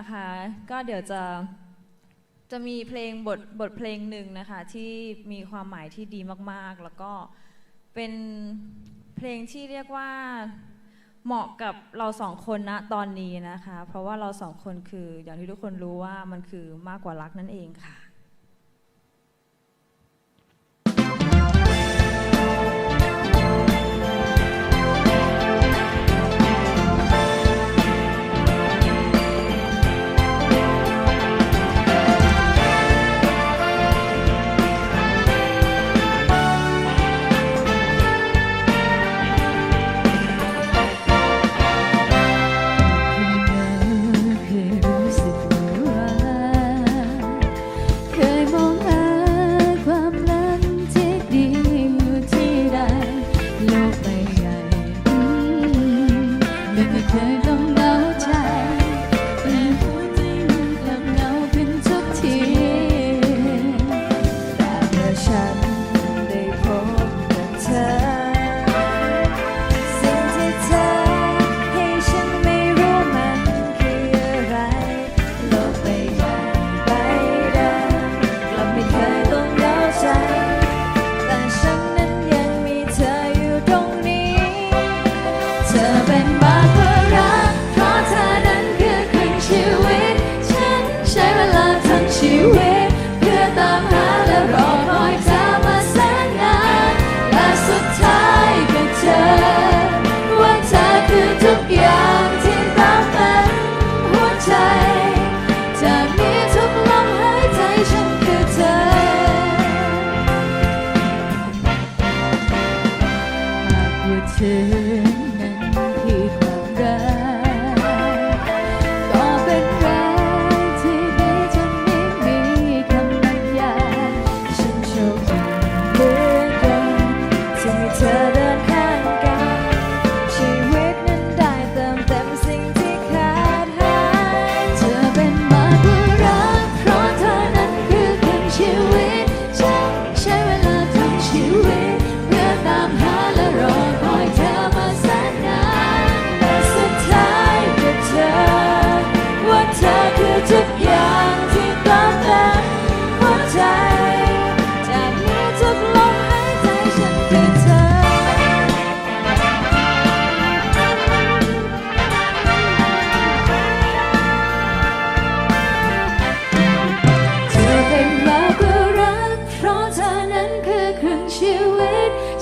ะคะ ก็เดี๋ยวจะจะมีเพลงบทบทเพลงหนึ่งนะคะ ที่มีความหมายที่ดีมากๆ แล้วก็เป็นเพลงที่เรียกว่าเหมาะกับเราสองคนนะตอนนี้นะคะ เพราะว่าเราสองคนคืออย่างที่ทุกคนรู้ว่ามันคือมากกว่ารักนั่นเองค่ะ 새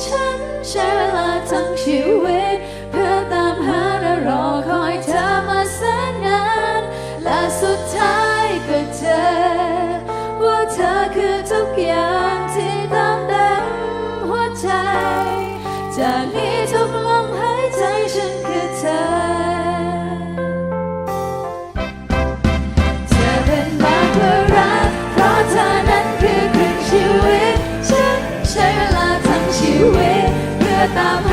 ฉันใช้เวลาทั้งชีวิต เพื่อตามหาและรอคอยเธอมาแสนนานและสุดท้ายก็เจอ ว่าเธอคือทุกอย่างที่ต้มเต็มหัวใจ จากนี้ทุกลม Свята